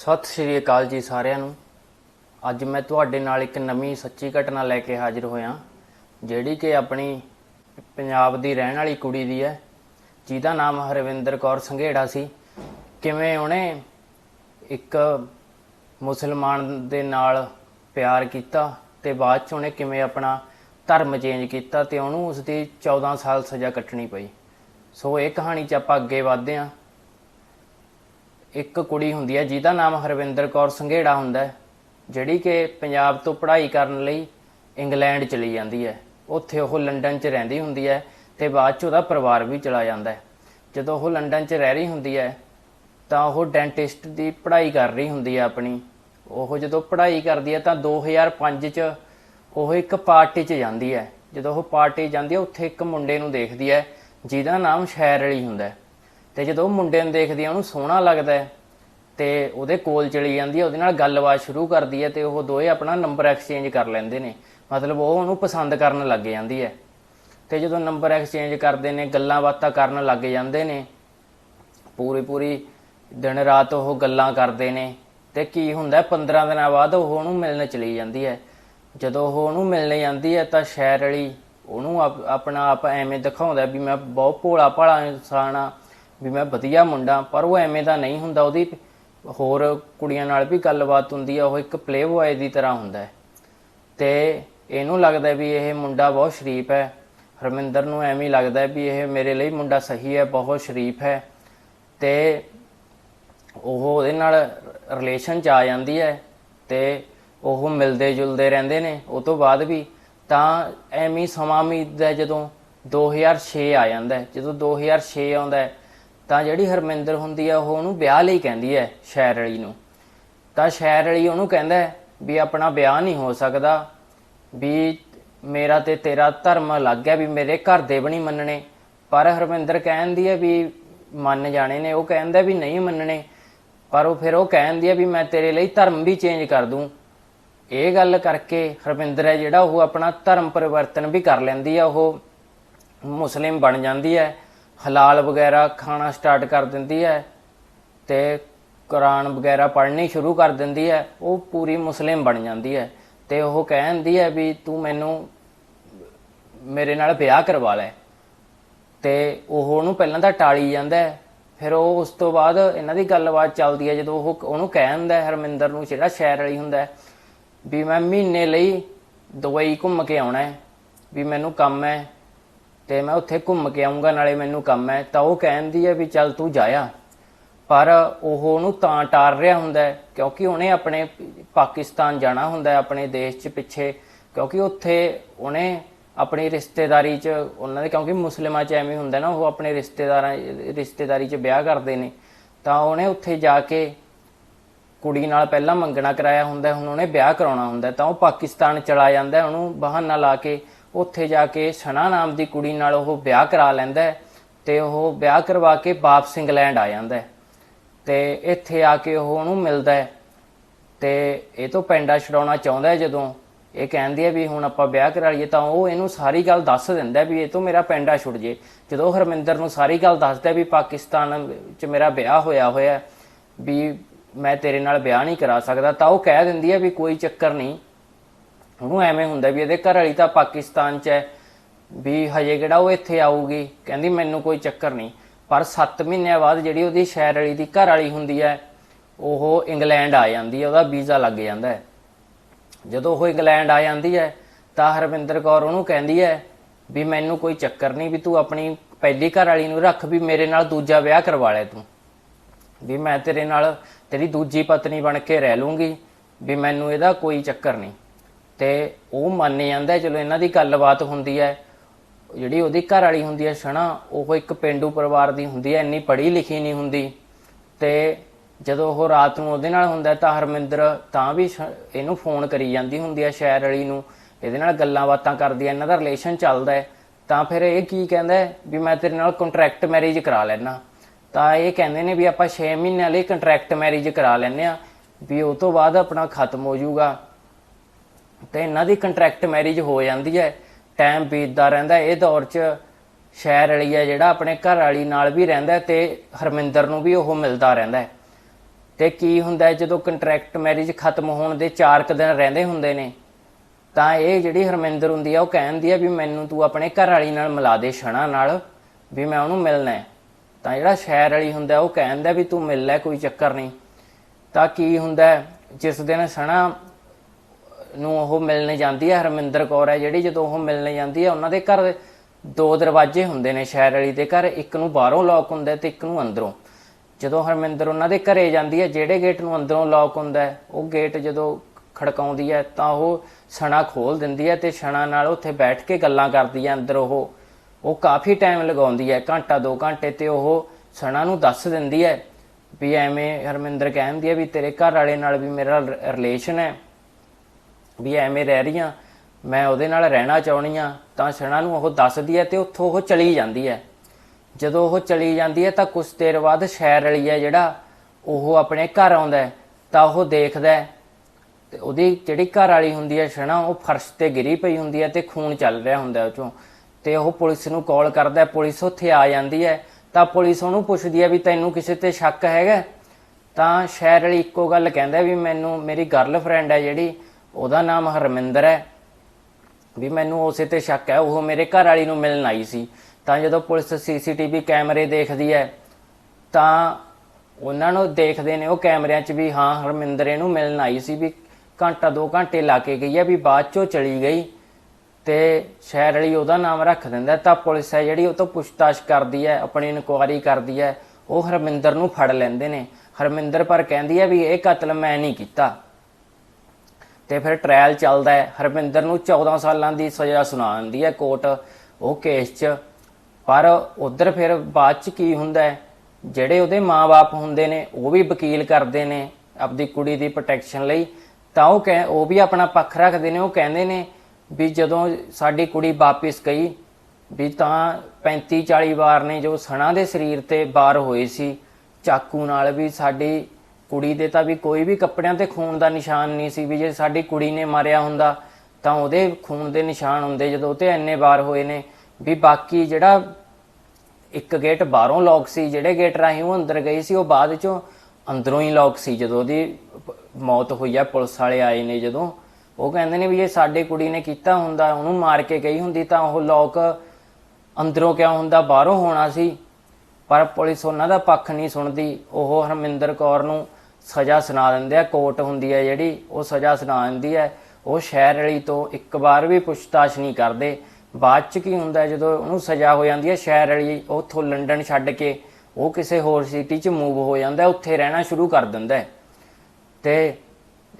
ਸਤਿ ਸ਼੍ਰੀ ਅਕਾਲ ਜੀ ਸਾਰਿਆਂ ਨੂੰ। ਅੱਜ ਮੈਂ ਤੁਹਾਡੇ ਨਾਲ ਇੱਕ ਨਵੀਂ ਸੱਚੀ ਘਟਨਾ ਲੈ ਕੇ ਹਾਜ਼ਰ ਹੋਇਆ, ਜਿਹੜੀ ਕਿ ਆਪਣੀ ਪੰਜਾਬ ਦੀ ਰਹਿਣ ਵਾਲੀ ਕੁੜੀ ਦੀ ਹੈ, ਜਿਹਦਾ ਨਾਮ ਹਰਵਿੰਦਰ ਕੌਰ ਸੰਘੇੜਾ ਸੀ। ਕਿਵੇਂ ਉਹਨੇ ਇੱਕ ਮੁਸਲਮਾਨ ਦੇ ਨਾਲ ਪਿਆਰ ਕੀਤਾ ਤੇ ਬਾਅਦ ਚ ਉਹਨੇ ਕਿਵੇਂ ਆਪਣਾ ਧਰਮ ਚੇਂਜ ਕੀਤਾ ਤੇ ਉਹਨੂੰ ਉਸ ਦੀ 14 ਸਾਲ ਸਜ਼ਾ ਕੱਟਣੀ ਪਈ। ਸੋ ਇਹ ਕਹਾਣੀ ਚ ਆਪਾਂ ਅੱਗੇ ਵਧਦੇ ਹਾਂ ਇੱਕ ਕੁੜੀ ਹੁੰਦੀ ਹੈ, ਜਿਹਦਾ ਨਾਮ ਹਰਵਿੰਦਰ ਕੌਰ ਸੰਘੇੜਾ ਹੁੰਦਾ ਹੈ, ਜਿਹੜੀ ਕਿ ਪੰਜਾਬ ਤੋਂ ਪੜ੍ਹਾਈ ਕਰਨ ਲਈ ਇੰਗਲੈਂਡ ਚਲੀ ਜਾਂਦੀ ਹੈ। ਉੱਥੇ ਉਹ ਲੰਡਨ 'ਚ ਰਹਿੰਦੀ ਹੁੰਦੀ ਹੈ ਤੇ ਬਾਅਦ 'ਚ ਉਹਦਾ ਪਰਿਵਾਰ ਵੀ ਚਲਾ ਜਾਂਦਾ ਹੈ। ਜਦੋਂ ਉਹ ਲੰਡਨ 'ਚ ਰਹਿ ਰਹੀ ਹੁੰਦੀ ਹੈ, ਤਾਂ ਉਹ ਡੈਂਟਿਸਟ ਦੀ ਪੜ੍ਹਾਈ ਕਰ ਰਹੀ ਹੁੰਦੀ ਹੈ ਆਪਣੀ। ਉਹ ਜਦੋਂ ਪੜ੍ਹਾਈ ਕਰਦੀ ਹੈ, ਤਾਂ 2005 'ਚ ਉਹ ਇੱਕ ਪਾਰਟੀ 'ਚ ਜਾਂਦੀ ਹੈ। ਜਦੋਂ ਉਹ ਪਾਰਟੀ ਜਾਂਦੀ ਹੈ, ਉੱਥੇ ਇੱਕ ਮੁੰਡੇ ਨੂੰ ਦੇਖਦੀ ਹੈ, ਜਿਹਦਾ ਨਾਮ ਸ਼ੈਰ ਅਲੀ ਹੁੰਦਾ ਹੈ। ਤੇ ਜਦੋਂ ਉਹ ਮੁੰਡੇ ਨੂੰ ਦੇਖਦੀ ਹੈ ਉਹਨੂੰ ਸੋਹਣਾ ਲੱਗਦਾ ਹੈ ਤੇ ਉਹਦੇ ਕੋਲ ਚਲੀ ਜਾਂਦੀ ਹੈ ਉਹਦੇ ਨਾਲ ਗੱਲਬਾਤ ਸ਼ੁਰੂ ਕਰਦੀ ਹੈ ਤੇ ਉਹ ਦੋਏ ਆਪਣਾ ਨੰਬਰ ਐਕਸਚੇਂਜ ਕਰ ਲੈਂਦੇ ਨੇ। ਮਤਲਬ ਉਹ ਉਹਨੂੰ ਪਸੰਦ ਕਰਨ ਲੱਗ ਜਾਂਦੀ ਹੈ। ਤੇ ਜਦੋਂ ਨੰਬਰ ਐਕਸਚੇਂਜ ਕਰਦੇ ਨੇ, ਗੱਲਾਂ ਬਾਤਾਂ ਕਰਨ ਲੱਗ ਜਾਂਦੇ ਨੇ, ਪੂਰੀ ਪੂਰੀ ਦਿਨ ਰਾਤ ਉਹ ਗੱਲਾਂ ਕਰਦੇ ਨੇ ਤੇ ਕੀ ਹੁੰਦਾ 15 ਦਿਨਾਂ ਬਾਅਦ ਉਹ ਉਹਨੂੰ ਮਿਲਣ ਚਲੀ ਜਾਂਦੀ ਹੈ। ਜਦੋਂ ਉਹ ਉਹਨੂੰ ਮਿਲਣ ਜਾਂਦੀ ਹੈ ਤਾਂ ਸ਼ਹਿਰ ਵਾਲੀ ਉਹਨੂੰ ਆਪਣਾ ਆਪ ਐਵੇਂ ਦਿਖਾਉਂਦਾ ਵੀ ਮੈਂ ਬਹੁਤ ਭੋਲਾ ਭਾਲਾ ਇਨਸਾਨ ਆ ਵੀ ਮੈਂ ਵਧੀਆ ਮੁੰਡਾ, ਪਰ ਉਹ ਐਵੇਂ ਦਾ ਨਹੀਂ ਹੁੰਦਾ। ਉਹਦੀ ਹੋਰ ਕੁੜੀਆਂ ਨਾਲ ਵੀ ਗੱਲਬਾਤ ਹੁੰਦੀ ਆ, ਉਹ ਇੱਕ ਪਲੇ ਬॉय ਦੀ ਤਰ੍ਹਾਂ ਹੁੰਦਾ ਹੈ। ਤੇ ਇਹਨੂੰ ਲੱਗਦਾ ਵੀ ਇਹ ਮੁੰਡਾ ਬਹੁਤ ਸ਼ਰੀਫ ਹੈ। ਹਰਮਿੰਦਰ ਨੂੰ ਐਵੇਂ ਹੀ ਲੱਗਦਾ ਵੀ ਇਹ ਮੇਰੇ ਲਈ ਮੁੰਡਾ ਸਹੀ ਹੈ, ਬਹੁਤ ਸ਼ਰੀਫ ਹੈ। ਤੇ ਉਹ ਉਹਦੇ ਨਾਲ ਰਿਲੇਸ਼ਨ ਚ ਆ ਜਾਂਦੀ ਹੈ ਤੇ ਉਹ ਮਿਲਦੇ ਜੁਲਦੇ ਰਹਿੰਦੇ ਨੇ। ਉਹ ਤੋਂ ਬਾਅਦ ਵੀ ਤਾਂ ਐਵੇਂ ਸਮਾਂ ਉਮੀਦ ਹੈ ਜਦੋਂ 2006 ਆ ਜਾਂਦਾ ਹੈ। ਜਦੋਂ 2006 ਆਉਂਦਾ ਤਾਂ ਜਿਹੜੀ ਹਰਮਿੰਦਰ ਹੁੰਦੀ ਆ, ਉਹ ਉਹਨੂੰ ਵਿਆਹ ਲਈ ਕਹਿੰਦੀ ਹੈ ਸ਼ਹਿਰ ਵਾਲੀ ਨੂੰ। ਤਾਂ ਸ਼ਹਿਰ ਵਾਲੀ ਉਹਨੂੰ ਕਹਿੰਦਾ ਵੀ ਆਪਣਾ ਵਿਆਹ ਨਹੀਂ ਹੋ ਸਕਦਾ, ਵੀ ਮੇਰਾ ਤੇ ਤੇਰਾ ਧਰਮ ਅਲੱਗ ਹੈ ਵੀ ਮੇਰੇ ਘਰ ਦੇ ਵੀ ਨਹੀਂ ਮੰਨਣੇ। ਪਰ ਹਰਮਿੰਦਰ ਕਹਿੰਦੀ ਹੈ ਵੀ ਮੰਨ ਜਾਣੇ ਨੇ, ਉਹ ਕਹਿੰਦਾ ਵੀ ਨਹੀਂ ਮੰਨਣੇ। ਪਰ ਉਹ ਫਿਰ ਉਹ ਕਹਿੰਦੀ ਹੈ ਵੀ ਮੈਂ ਤੇਰੇ ਲਈ ਧਰਮ ਵੀ ਚੇਂਜ ਕਰ ਦੂੰ। ਇਹ ਗੱਲ ਕਰਕੇ ਹਰਮਿੰਦਰ ਹੈ ਜਿਹੜਾ ਉਹ ਆਪਣਾ ਧਰਮ ਪਰਿਵਰਤਨ ਵੀ ਕਰ ਲੈਂਦੀ ਹੈ ਉਹ ਮੁਸਲਿਮ ਬਣ ਜਾਂਦੀ ਹੈ ਹਲਾਲ ਵਗੈਰਾ ਖਾਣਾ ਸਟਾਰਟ ਕਰ ਦਿੰਦੀ ਹੈ ਤੇ ਕੁਰਾਨ ਵਗੈਰਾ ਪੜ੍ਹਨੀ ਸ਼ੁਰੂ ਕਰ ਦਿੰਦੀ ਹੈ, ਉਹ ਪੂਰੀ ਮੁਸਲਿਮ ਬਣ ਜਾਂਦੀ ਹੈ। ਤੇ ਉਹ ਕਹਿੰਦੀ ਹੈ ਵੀ ਤੂੰ ਮੈਨੂੰ ਮੇਰੇ ਨਾਲ ਵਿਆਹ ਕਰਵਾ ਲੈ। ਤੇ ਉਹ ਉਹਨੂੰ ਪਹਿਲਾਂ ਤਾਂ ਟਾਲੀ ਜਾਂਦਾ ਫਿਰ ਉਹ ਉਸ ਤੋਂ ਬਾਅਦ ਇਹਨਾਂ ਦੀ ਗੱਲਬਾਤ ਚੱਲਦੀ ਹੈ, ਜਦੋਂ ਉਹ ਉਹਨੂੰ ਕਹਿੰਦਾ ਹੈ, ਹਰਮਿੰਦਰ ਨੂੰ ਜਿਹੜਾ ਸ਼ਹਿਰ ਵਾਲੀ ਹੁੰਦਾ ਵੀ ਮੈਂ ਮਹੀਨੇ ਲਈ ਦੁਬਈ ਘੁੰਮ ਕੇ ਆਉਣਾ ਹੈ, ਵੀ ਮੈਨੂੰ ਕੰਮ ਹੈ ਤੇ ਮੈਂ ਉੱਥੇ ਘੁੰਮ ਕੇ ਆਉਂਗਾ ਨਾਲੇ ਮੈਨੂੰ ਕੰਮ ਹੈ। ਤਾਂ ਉਹ ਕਹਿੰਦੀ ਹੈ ਵੀ ਚੱਲ ਤੂੰ ਜਾਇਆ ਪਰ ਉਹ ਉਹਨੂੰ ਤਾਂ ਟਾਰ ਰਿਹਾ ਹੁੰਦਾ ਹੈ, ਕਿਉਂਕਿ ਉਹਨੇ ਆਪਣੇ ਪਾਕਿਸਤਾਨ ਜਾਣਾ ਹੁੰਦਾ ਹੈ, ਆਪਣੇ ਦੇਸ਼ 'ਚ ਪਿੱਛੇ। ਕਿਉਂਕਿ ਉੱਥੇ ਉਹਨੇ ਆਪਣੀ ਰਿਸ਼ਤੇਦਾਰੀ 'ਚ, ਉਹਨਾਂ ਦੇ, ਕਿਉਂਕਿ ਮੁਸਲਿਮਾਂ 'ਚ ਐਵੇਂ ਹੁੰਦਾ ਨਾ, ਉਹ ਆਪਣੇ ਰਿਸ਼ਤੇਦਾਰਾਂ, ਰਿਸ਼ਤੇਦਾਰੀ 'ਚ ਵਿਆਹ ਕਰਦੇ ਨੇ। ਤਾਂ ਉਹਨੇ ਉੱਥੇ ਜਾ ਕੇ ਕੁੜੀ ਨਾਲ ਪਹਿਲਾਂ ਮੰਗਣਾ ਕਰਾਇਆ ਹੁੰਦਾ ਹੁਣ ਉਹਨੇ ਵਿਆਹ ਕਰਾਉਣਾ ਹੁੰਦਾ ਤਾਂ ਉਹ ਪਾਕਿਸਤਾਨ ਚਲਾ ਜਾਂਦਾ ਉਹਨੂੰ ਬਹਾਨਾ ਲਾ ਕੇ ਉੱਥੇ ਜਾ ਕੇ ਸਨਾ ਨਾਮ ਦੀ ਕੁੜੀ ਨਾਲ ਉਹ ਵਿਆਹ ਕਰਾ ਲੈਂਦਾ ਹੈ ਤੇ ਉਹ ਵਿਆਹ ਕਰਵਾ ਕੇ ਵਾਪਸ ਇੰਗਲੈਂਡ ਆ ਜਾਂਦਾ ਹੈ। ਤੇ ਇੱਥੇ ਆ ਕੇ ਉਹ ਉਹਨੂੰ ਮਿਲਦਾ ਹੈ ਤੇ ਇਹ ਤੋਂ ਪੈਂਡਾ ਛਡਾਉਣਾ ਚਾਹੁੰਦਾ ਹੈ ਜਦੋਂ ਇਹ ਕਹਿੰਦੀ ਹੈ ਵੀ ਹੁਣ ਆਪਾਂ ਵਿਆਹ ਕਰਾ ਲਈਏ ਤਾਂ ਉਹ ਇਹਨੂੰ ਸਾਰੀ ਗੱਲ ਦੱਸ ਦਿੰਦਾ ਵੀ ਇਹ ਤੋਂ ਮੇਰਾ ਪੈਂਡਾ ਛੁੱਟ ਜੇ। ਜਦੋਂ ਹਰਮਿੰਦਰ ਨੂੰ ਸਾਰੀ ਗੱਲ ਦੱਸਦਾ ਵੀ ਪਾਕਿਸਤਾਨ ਚ ਮੇਰਾ ਵਿਆਹ ਹੋਇਆ ਹੋਇਆ ਵੀ ਮੈਂ ਤੇਰੇ ਨਾਲ ਵਿਆਹ ਨਹੀਂ ਕਰਾ ਸਕਦਾ ਤਾਂ ਉਹ ਕਹਿ ਦਿੰਦੀ ਹੈ ਵੀ ਕੋਈ ਚੱਕਰ ਨਹੀਂ। ਉਹਨੂੰ ਐਵੇਂ ਹੁੰਦਾ ਵੀ ਇਹਦੇ ਘਰ ਵਾਲੀ ਤਾਂ ਪਾਕਿਸਤਾਨ 'ਚ ਹੈ, ਵੀ ਹਜੇ ਕਿਹੜਾ ਉਹ ਇੱਥੇ ਆਊਗੀ? ਕਹਿੰਦੀ ਮੈਨੂੰ ਕੋਈ ਚੱਕਰ ਨਹੀਂ। ਪਰ 7 ਮਹੀਨਿਆਂ ਬਾਅਦ ਜਿਹੜੀ ਉਹਦੀ ਸ਼ਹਿਰ ਵਾਲੀ ਦੀ ਘਰ ਵਾਲੀ ਹੁੰਦੀ ਹੈ, ਉਹ ਇੰਗਲੈਂਡ ਆ ਜਾਂਦੀ ਹੈ, ਉਹਦਾ ਵੀਜ਼ਾ ਲੱਗ ਜਾਂਦਾ ਹੈ। ਜਦੋਂ ਉਹ ਇੰਗਲੈਂਡ ਆ ਜਾਂਦੀ ਹੈ, ਤਾਂ ਹਰਵਿੰਦਰ ਕੌਰ ਉਹਨੂੰ ਕਹਿੰਦੀ ਹੈ ਵੀ ਮੈਨੂੰ ਕੋਈ ਚੱਕਰ ਨਹੀਂ, ਵੀ ਤੂੰ ਆਪਣੀ ਪਹਿਲੀ ਘਰ ਵਾਲੀ ਨੂੰ ਰੱਖ, ਵੀ ਮੇਰੇ ਨਾਲ ਦੂਜਾ ਵਿਆਹ ਕਰਵਾ ਲੈ ਤੂੰ। ਵੀ ਮੈਂ ਤੇਰੇ ਨਾਲ, ਤੇਰੀ ਦੂਜੀ ਪਤਨੀ ਬਣ ਕੇ ਰਹਿ ਲੂੰਗੀ, ਵੀ ਮੈਨੂੰ ਇਹਦਾ ਕੋਈ ਚੱਕਰ ਨਹੀਂ। ਤੇ ਉਹ ਮੰਨ ਜਾਂਦਾ ਚਲੋ ਇਹਨਾਂ ਦੀ ਗੱਲਬਾਤ ਹੁੰਦੀ ਹੈ, ਜਿਹੜੀ ਉਹਦੀ ਘਰ ਵਾਲੀ ਹੁੰਦੀ ਹੈ ਸਣਾ, ਉਹ ਇੱਕ ਪਿੰਡੂ ਪਰਿਵਾਰ ਦੀ ਹੁੰਦੀ ਹੈ, ਇੰਨੀ ਪੜ੍ਹੀ ਲਿਖੀ ਨਹੀਂ ਹੁੰਦੀ। ਤੇ ਜਦੋਂ ਉਹ ਰਾਤ ਨੂੰ ਉਹਦੇ ਨਾਲ ਹੁੰਦਾ ਤਾਂ ਹਰਮਿੰਦਰ ਤਾਂ ਵੀ ਸ਼- ਇਹਨੂੰ ਫੋਨ ਕਰੀ ਜਾਂਦੀ ਹੁੰਦੀ ਹੈ ਸ਼ਹਿਰ ਵਾਲੀ ਨੂੰ, ਇਹਦੇ ਨਾਲ ਗੱਲਾਂ ਬਾਤਾਂ ਕਰਦੀ ਹੈ, ਇਹਨਾਂ ਦਾ ਰਿਲੇਸ਼ਨ ਚੱਲਦਾ ਹੈ। ਤਾਂ ਫਿਰ ਇਹ ਕੀ ਕਹਿੰਦਾ ਵੀ ਮੈਂ ਤੇਰੇ ਨਾਲ ਕੰਟਰੈਕਟ ਮੈਰਿਜ ਕਰਾ ਲੈਣਾ ਤਾਂ ਇਹ ਕਹਿੰਦੇ ਨੇ ਵੀ ਆਪਾਂ 6 ਮਹੀਨਿਆਂ ਲਈ ਕੰਟਰੈਕਟ ਮੈਰਿਜ ਕਰਾ ਲੈਨੇ ਆ, ਵੀ ਉਹ ਤੋਂ ਬਾਅਦ ਆਪਣਾ ਖਤਮ ਹੋ ਜਾਊਗਾ। ਤੇ ਇਹਨਾਂ ਦੀ ਕੰਟਰੈਕਟ ਮੈਰਿਜ ਹੋ ਜਾਂਦੀ ਹੈ। ਟਾਈਮ ਬੀਤਦਾ ਰਹਿੰਦਾ ਇਹ ਦੌਰ 'ਚ ਸ਼ਹਿਰ ਵਾਲੀ ਹੈ ਜਿਹੜਾ ਆਪਣੇ ਘਰ ਵਾਲੀ ਨਾਲ ਵੀ ਰਹਿੰਦਾ ਹੈ ਤੇ ਹਰਮਿੰਦਰ ਨੂੰ ਵੀ ਉਹ ਮਿਲਦਾ ਰਹਿੰਦਾ ਹੈ। ਤੇ ਕੀ ਹੁੰਦਾ ਜਦੋਂ ਕੰਟਰੈਕਟ ਮੈਰਿਜ ਖਤਮ ਹੋਣ ਦੇ 4 ਕੁ ਦਿਨ ਰਹਿੰਦੇ ਹੁੰਦੇ ਨੇ, ਤਾਂ ਇਹ ਜਿਹੜੀ ਹਰਮਿੰਦਰ ਹੁੰਦੀ ਆ, ਉਹ ਕਹਿੰਦੀ ਆ ਵੀ ਮੈਨੂੰ ਤੂੰ ਆਪਣੇ ਘਰ ਵਾਲੀ ਨਾਲ ਮਿਲਾ ਦੇ ਛਣਾ ਨਾਲ, ਵੀ ਮੈਂ ਉਹਨੂੰ ਮਿਲਣਾ ਹੈ। ਤਾਂ ਜਿਹੜਾ ਸ਼ਹਿਰ ਵਾਲੀ ਹੁੰਦਾ, ਉਹ ਕਹਿੰਦਾ ਵੀ ਤੂੰ ਮਿਲ ਲੈ, ਕੋਈ ਚੱਕਰ ਨਹੀਂ। ਤਾਂ ਕੀ ਹੁੰਦਾ ਜਿਸ ਦਿਨ ਸਣਾ ਨੂੰ ਉਹ ਮਿਲਣ ਜਾਂਦੀ ਹੈ ਹਰਮਿੰਦਰ ਕੌਰ ਹੈ ਜਿਹੜੀ, ਜਦੋਂ ਉਹ ਮਿਲਣ ਜਾਂਦੀ ਹੈ ਉਹਨਾਂ ਦੇ ਘਰ ਦੋ ਦਰਵਾਜ਼ੇ ਹੁੰਦੇ ਨੇ ਸ਼ਹਿਰ ਵਾਲੀ ਦੇ ਘਰ, ਇੱਕ ਨੂੰ ਬਾਹਰੋਂ ਲੌਕ ਹੁੰਦਾ ਹੈ ਤੇ ਇੱਕ ਨੂੰ ਅੰਦਰੋਂ। ਜਦੋਂ ਹਰਮਿੰਦਰ ਉਹਨਾਂ ਦੇ ਘਰੇ ਜਾਂਦੀ ਹੈ ਜਿਹੜੇ ਗੇਟ ਨੂੰ ਅੰਦਰੋਂ ਲੌਕ ਹੁੰਦਾ ਹੈ ਉਹ ਗੇਟ ਜਦੋਂ ਖੜਕਾਉਂਦੀ ਹੈ ਤਾਂ ਉਹ ਸਣਾ ਖੋਲ ਦਿੰਦੀ ਹੈ ਤੇ ਸਣਾ ਨਾਲ ਉੱਥੇ ਬੈਠ ਕੇ ਗੱਲਾਂ ਕਰਦੀ ਹੈ ਅੰਦਰ ਉਹ। ਉਹ ਕਾਫੀ ਟਾਈਮ ਲਗਾਉਂਦੀ ਹੈ ਘੰਟਾ, ਦੋ ਘੰਟੇ ਤੇ ਉਹ ਸਣਾ ਨੂੰ ਦੱਸ ਦਿੰਦੀ ਹੈ ਵੀ ਐਵੇਂ ਹਰਮਿੰਦਰ ਕਹਿੰਦੀ ਹੈ ਵੀ ਤੇਰੇ ਘਰ ਵਾਲੇ ਨਾਲ ਵੀ ਮੇਰਾ ਰਿਲੇਸ਼ਨ ਹੈ। ਵੀ ਐਵੇਂ ਰਹਿ ਰਹੀ ਰਹੀਆਂ ਮੈਂ ਉਹਦੇ ਨਾਲ ਰਹਿਣਾ ਚਾਹਣੀ ਆ, ਤਾਂ ਸਣਾ ਨੂੰ ਉਹ ਦੱਸਦੀ ਹੈ ਤੇ ਉੱਥੋਂ ਉਹ ਚਲੀ ਜਾਂਦੀ ਹੈ। ਜਦੋਂ ਉਹ ਚਲੀ ਜਾਂਦੀ ਹੈ ਤਾਂ ਕੁਝ ਦੇਰ ਬਾਅਦ ਸ਼ਹਿਰ ਵਾਲੀ ਹੈ ਜਿਹੜਾ, ਉਹ ਆਪਣੇ ਘਰ ਆਉਂਦਾ ਤਾਂ ਉਹ ਦੇਖਦਾ ਹੈ। ਤੇ ਉਹਦੀ ਜਿਹੜੀ ਘਰ ਵਾਲੀ ਹੁੰਦੀ ਹੈ ਸ਼ਣਾ, ਉਹ ਫਰਸ਼ ਤੇ ਗਿਰੀ ਪਈ ਹੁੰਦੀ ਹੈ ਤੇ ਖੂਨ ਚੱਲ ਰਿਹਾ ਹੁੰਦਾ ਉਹ ਚੋਂ ਤੇ ਉਹ ਪੁਲਿਸ ਨੂੰ ਕਾਲ ਕਰਦਾ ਪੁਲਿਸ ਉੱਥੇ ਆ ਜਾਂਦੀ ਹੈ, ਤਾਂ ਪੁਲਿਸ ਉਹਨੂੰ ਪੁੱਛਦੀ ਹੈ ਵੀ ਤੈਨੂੰ ਕਿਸੇ ਤੇ ਸ਼ੱਕ ਹੈਗਾ? ਤਾਂ ਸ਼ਹਿਰ ਵਾਲੀ ਇੱਕੋ ਗੱਲ ਕਹਿੰਦਾ ਵੀ ਮੈਨੂੰ, ਮੇਰੀ ਗਰਲਫ੍ਰੈਂਡ ਹੈ ਜਿਹੜੀ ਉਹਦਾ ਨਾਮ ਹਰਮਿੰਦਰ ਹੈ। ਵੀ ਮੈਨੂੰ ਉਸੇ ਤੇ ਸ਼ੱਕ ਹੈ, ਉਹ ਮੇਰੇ ਘਰ ਵਾਲੀ ਨੂੰ ਮਿਲਣ ਆਈ ਸੀ। ਤਾਂ ਜਦੋਂ ਪੁਲਿਸ ਸੀਸੀਟੀਵੀ ਕੈਮਰੇ ਦੇਖਦੀ ਹੈ, ਤਾਂ ਉਹਨਾਂ ਨੂੰ ਦੇਖਦੇ ਨੇ ਉਹ ਕੈਮਰਿਆਂ 'ਚ ਵੀ ਹਾਂ, ਹਰਮਿੰਦਰ ਇਹਨੂੰ ਮਿਲਣ ਆਈ ਸੀ ਵੀ ਘੰਟਾ ਦੋ ਘੰਟੇ ਲਾ ਕੇ ਗਈ ਹੈ ਵੀ ਬਾਅਦ 'ਚੋਂ ਚਲੀ ਗਈ ਤੇ ਸ਼ਹਿਰ ਵਾਲੀ ਉਹਦਾ ਨਾਮ ਰੱਖ ਦਿੰਦਾ ਤਾਂ ਪੁਲਿਸ ਹੈ ਜਿਹੜੀ ਉਹ ਤੋਂ ਪੁੱਛਤਾਛ ਕਰਦੀ ਹੈ, ਆਪਣੀ ਇਨਕੁਆਇਰੀ ਕਰਦੀ ਹੈ, ਉਹ ਹਰਮਿੰਦਰ ਨੂੰ ਫੜ ਲੈਂਦੇ ਨੇ। ਹਰਮਿੰਦਰ ਪਰ ਕਹਿੰਦੀ ਹੈ ਵੀ ਇਹ ਕਤਲ ਮੈਂ ਨਹੀਂ ਕੀਤਾ। ਤੇ ਫਿਰ ਟ੍ਰਾਇਲ ਚੱਲਦਾ ਹੈ। ਹਰਮਿੰਦਰ ਨੂੰ 14 ਸਾਲਾਂ ਦੀ ਸਜ਼ਾ ਸੁਣਾ ਦਿੰਦੀ ਹੈ ਕੋਰਟ ਉਹ ਕੇਸ 'ਚ। ਪਰ ਉਧਰ ਫਿਰ ਬਾਅਦ 'ਚ ਕੀ ਹੁੰਦਾ ਹੈ? ਜਿਹੜੇ ਉਹਦੇ ਮਾਪੇ ਹੁੰਦੇ ਨੇ, ਉਹ ਵੀ ਵਕੀਲ ਕਰਦੇ ਨੇ ਆਪਦੀ ਕੁੜੀ ਦੀ ਪ੍ਰੋਟੈਕਸ਼ਨ ਲਈ। ਤਾਂ ਉਹ ਕਹਿ, ਉਹ ਵੀ ਆਪਣਾ ਪੱਖ ਰੱਖਦੇ ਨੇ, ਉਹ ਕਹਿੰਦੇ ਨੇ ਵੀ ਜਦੋਂ ਸਾਡੀ ਕੁੜੀ ਵਾਪਿਸ ਗਈ, ਵੀ ਤਾਂ 35 40 ਵਾਰ ਨੇ ਜੋ ਸਣਾ ਦੇ ਸਰੀਰ ਤੇ ਵਾਰ ਹੋਏ ਸੀ, ਚਾਕੂ ਨਾਲ ਵੀ ਸਾਡੀ ਕੁੜੀ ਦੇ ਤਾਂ ਵੀ ਕੋਈ ਵੀ ਕੱਪੜਿਆਂ ਤੇ ਖੂਨ ਦਾ ਨਿਸ਼ਾਨ ਨਹੀਂ ਸੀ ਵੀ ਜੇ ਸਾਡੀ ਕੁੜੀ ਨੇ ਮਾਰਿਆ ਹੁੰਦਾ, ਤਾਂ ਉਹਦੇ ਖੂਨ ਦੇ ਨਿਸ਼ਾਨ ਹੁੰਦੇ ਜਦੋਂ ਤੇ ਇੰਨੇ ਵਾਰ ਹੋਏ ਨੇ। ਵੀ ਬਾਕੀ ਜਿਹੜਾ ਇੱਕ ਗੇਟ ਬਾਹਰੋਂ ਲੌਕ ਸੀ, ਜਿਹੜੇ ਗੇਟ ਰਾਹੀਂ ਉਹ ਅੰਦਰ ਗਈ ਸੀ, ਉਹ ਬਾਅਦ ਚੋਂ ਅੰਦਰੋਂ ਹੀ ਲੌਕ ਸੀ, ਜਦੋਂ ਉਹਦੀ ਮੌਤ ਹੋਈ ਆ, ਪੁਲਿਸ ਵਾਲੇ ਆਏ ਨੇ ਜਦੋਂ। ਉਹ ਕਹਿੰਦੇ ਨੇ ਵੀ ਜੇ ਸਾਡੇ ਕੁੜੀ ਨੇ ਕੀਤਾ ਹੁੰਦਾ, ਉਹਨੂੰ ਮਾਰ ਕੇ ਗਈ ਹੁੰਦੀ, ਤਾਂ ਉਹ ਲੋਕ ਅੰਦਰੋਂ ਕਿਉਂ ਹੁੰਦਾ, ਬਾਹਰੋਂ ਹੋਣਾ ਸੀ। ਪਰ ਪੁਲਿਸ ਉਹਨਾਂ ਦਾ ਪੱਖ ਨਹੀਂ ਸੁਣਦੀ। ਉਹ ਹਰਮਿੰਦਰ ਕੌਰ ਨੂੰ ਸਜ਼ਾ ਸੁਣਾ ਦਿੰਦੇ ਆ, ਕੋਰਟ ਹੁੰਦੀ ਹੈ ਜਿਹੜੀ, ਉਹ ਸਜ਼ਾ ਸੁਣਾ ਦਿੰਦੀ ਹੈ ਉਹ ਸ਼ਹਿਰ ਵਾਲੀ ਤੋਂ ਇੱਕ ਵਾਰ ਵੀ ਪੁੱਛਤਾਛ ਨਹੀਂ ਕਰਦੇ। ਬਾਅਦ ਚ ਕੀ ਹੁੰਦਾ, ਜਦੋਂ ਉਹਨੂੰ ਸਜ਼ਾ ਹੋ ਜਾਂਦੀ ਹੈ ਸ਼ਹਿਰ ਵਾਲੀ, ਉੱਥੋਂ ਲੰਡਨ ਛੱਡ ਕੇ, ਉਹ ਕਿਸੇ ਹੋਰ ਸਿਟੀ ਚ ਮੂਵ ਹੋ ਜਾਂਦਾ, ਉੱਥੇ ਰਹਿਣਾ ਸ਼ੁਰੂ ਕਰ ਦਿੰਦਾ ਹੈ। ਤੇ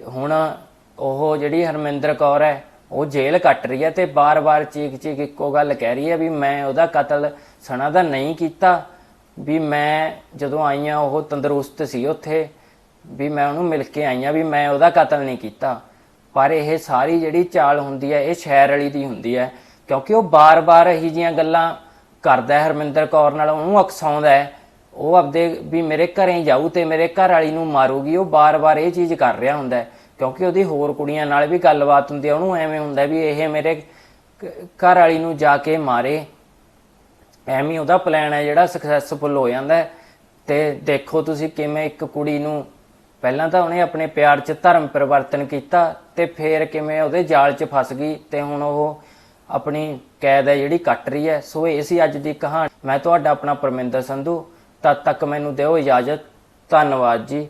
ਹੁਣ ਉਹ ਜਿਹੜੀ ਹਰਮਿੰਦਰ ਕੌਰ ਹੈ, ਉਹ ਜੇਲ੍ਹ ਕੱਟ ਰਹੀ ਹੈ ਤੇ ਬਾਰ-ਬਾਰ ਚੀਕ-ਚੀਕ ਇੱਕੋ ਗੱਲ ਕਹਿ ਰਹੀ ਹੈ ਵੀ ਮੈਂ ਉਹਦਾ ਕਤਲ ਸਣਾ ਦਾ ਨਹੀਂ ਕੀਤਾ, ਵੀ ਮੈਂ ਜਦੋਂ ਆਈਆਂ ਉਹ ਤੰਦਰੁਸਤ ਸੀ ਉੱਥੇ। ਵੀ ਮੈਂ ਉਹਨੂੰ ਮਿਲ ਕੇ ਆਈ ਆਈਆਂ ਵੀ ਮੈਂ ਉਹਦਾ ਕਤਲ ਨਹੀਂ ਕੀਤਾ। ਪਰ ਇਹ ਸਾਰੀ ਜਿਹੜੀ ਚਾਲ ਹੁੰਦੀ ਹੈ, ਇਹ ਸ਼ਹਿਰ ਵਾਲੀ ਦੀ ਹੁੰਦੀ ਹੈ, ਕਿਉਂਕਿ ਉਹ ਬਾਰ-ਬਾਰ ਇਹੀ ਜੀਆਂ ਗੱਲਾਂ ਕਰਦਾ ਹੈ, ਹਰਮਿੰਦਰ ਕੌਰ ਨਾਲ। ਉਹਨੂੰ ਅਕਸਾਉਂਦਾ ਹੈ। ਉਹ ਆਪਦੇ ਵੀ ਮੇਰੇ ਘਰੇ ਜਾਊ ਤੇ ਮੇਰੇ ਘਰ ਵਾਲੀ ਨੂੰ ਮਾਰੂਗੀ। ਉਹ ਬਾਰ-ਬਾਰ ਇਹ ਚੀਜ਼ ਕਰ ਰਿਹਾ ਹੁੰਦਾ ਹੈ, ਕਿਉਂਕਿ ਉਹਦੀ ਹੋਰ ਕੁੜੀਆਂ ਨਾਲ ਵੀ ਗੱਲਬਾਤ ਹੁੰਦੀ ਹੈ। ਉਹਨੂੰ ਐਵੇਂ ਹੁੰਦਾ ਵੀ ਇਹ ਮੇਰੇ ਘਰ ਵਾਲੀ ਨੂੰ ਜਾ ਕੇ ਮਾਰੇ। ਐਵੇਂ ਹੀ ਉਹਦਾ ਪਲਾਨ ਹੈ ਜਿਹੜਾ ਸਕਸੈਸਫੁਲ ਹੋ ਜਾਂਦਾ ਹੈ। ਤੇ ਦੇਖੋ ਤੁਸੀਂ ਕਿਵੇਂ ਇੱਕ ਕੁੜੀ ਨੂੰ ਪਹਿਲਾਂ ਤਾਂ ਉਹਨੇ ਆਪਣੇ ਪਿਆਰ 'ਚ ਧਰਮ ਪਰਿਵਰਤਨ ਕੀਤਾ ਤੇ ਫੇਰ ਕਿਵੇਂ ਉਹਦੇ ਜਾਲ 'ਚ ਫਸ ਗਈ ਤੇ ਹੁਣ ਉਹ ਆਪਣੀ ਕੈਦ ਹੈ ਜਿਹੜੀ ਕੱਟ ਰਹੀ ਹੈ। ਸੋ ਇਹ ਸੀ ਅੱਜ ਦੀ ਕਹਾਣੀ। ਮੈਂ ਤੁਹਾਡਾ ਆਪਣਾ ਪਰਮਿੰਦਰ ਸੰਧੂ। ਤਦ ਤੱਕ ਮੈਨੂੰ ਦਿਓ ਇਜਾਜ਼ਤ। ਧੰਨਵਾਦ ਜੀ।